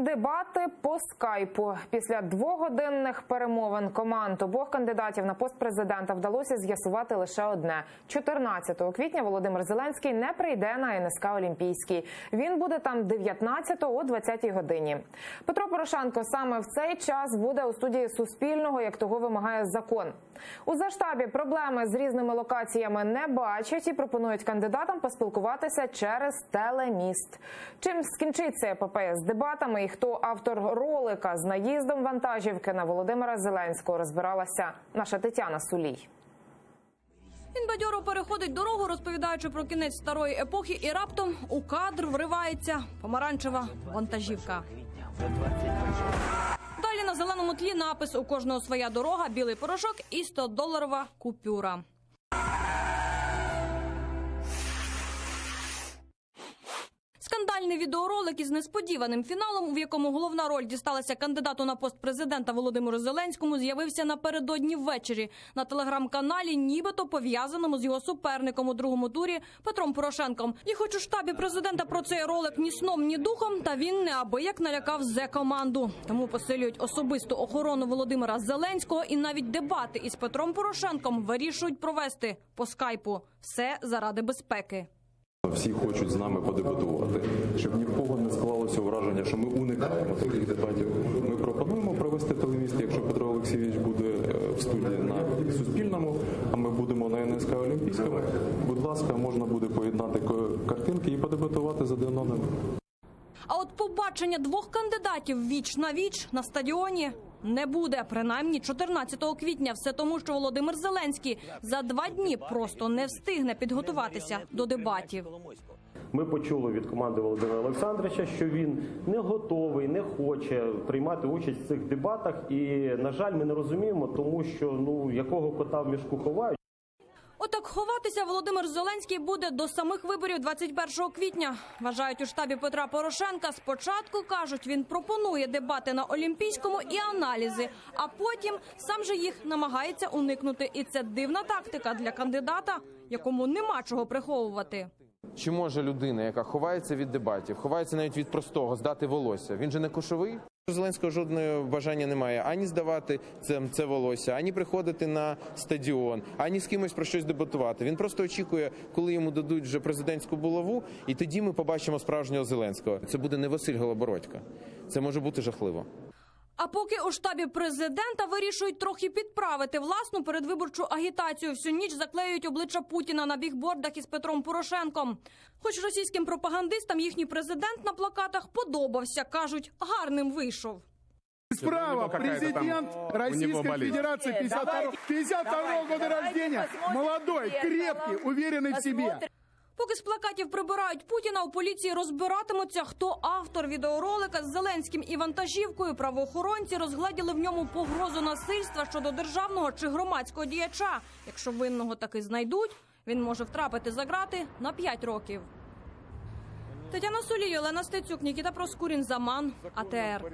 Дебати по скайпу після двогодинних перемовин команд обох кандидатів на пост президента вдалося з'ясувати лише одне: 14 квітня Володимир Зеленський не прийде на НСК Олімпійський. Він буде там 19 о 20 годині. Петро Порошенко саме в цей час буде у студії Суспільного, як того вимагає закон. У заштабі проблеми з різними локаціями не бачать і пропонують кандидатам поспілкуватися через телеміст. Чим скінчиться епопея з дебатами і хто автор ролика з наїздом вантажівки на Володимира Зеленського розбиралася наша Тетяна Сулій. Він бадьоро переходить дорогу, розповідаючи про кінець старої епохи, і раптом у кадр вривається помаранчева вантажівка. Далі на зеленому тлі напис у кожного своя дорога, білий порошок і 100-доларова купюра. Скандальний відеоролик із несподіваним фіналом, в якому головна роль дісталася кандидату на пост президента Володимиру Зеленському, з'явився напередодні ввечері на телеграм-каналі, нібито пов'язаному з його суперником у другому турі Петром Порошенком. І хоч у штабі президента про цей ролик ні сном, ні духом, та він неабияк налякав зе команду. Тому посилюють особисту охорону Володимира Зеленського і навіть дебати із Петром Порошенком вирішують провести по скайпу. Все заради безпеки. Всі хочуть з нами подебатувати, щоб ні в кого не склалося враження, що ми уникаємо таких дебатів. Ми пропонуємо провести телевізію, якщо Петро Олексійович буде е, в студії на Суспільному, а ми будемо на НСК Олімпійському. Будь ласка, можна буде поєднати картинки і подебатувати за один одним. А от побачення двох кандидатів віч на віч на стадіоні не буде. Принаймні 14 квітня. Все тому, що Володимир Зеленський за два дні просто не встигне підготуватися до дебатів. Ми почули від команди Володимира Олександровича, що він не готовий, не хоче приймати участь в цих дебатах. І на жаль, ми не розуміємо, тому що ну якого кота в мішку ховають. Отак ховатися Володимир Зеленський буде до самих виборів 21 квітня. Вважають у штабі Петра Порошенка. Спочатку кажуть, він пропонує дебати на Олімпійському і аналізи, а потім сам же їх намагається уникнути. І це дивна тактика для кандидата, якому нема чого приховувати. Чи може людина, яка ховається від дебатів, ховається навіть від простого здати волосся? Він же не кошовий? Зеленського жодного бажання немає ані здавати це, це волосся, ані приходити на стадіон, ані з кимось про щось дебатувати. Він просто очікує, коли йому дадуть вже президентську булаву, і тоді ми побачимо справжнього Зеленського. Це буде не Василь Голобородько. Це може бути жахливо. А поки у штабі президента вирішують трохи підправити власну передвиборчу агітацію, всю ніч заклеюють обличчя Путіна на бігбордах із Петром Порошенком. Хоч російським пропагандистам їхній президент на плакатах подобався, кажуть, гарним вийшов. Справа президент Российской Федерации 52, 52 года рождения, молодой, крепкий, уверенный в себе. Поки з плакатів прибирають Путіна, у поліції розбиратимуться, хто автор відеоролика з Зеленським і вантажівкою. Правоохоронці розгледіли в ньому погрозу насильства щодо державного чи громадського діяча. Якщо винного таки знайдуть, він може втрапити за грати на 5 років. Тетяна Солій, Олена Стецюк, Нікіта Проскурін, Заман, АТР.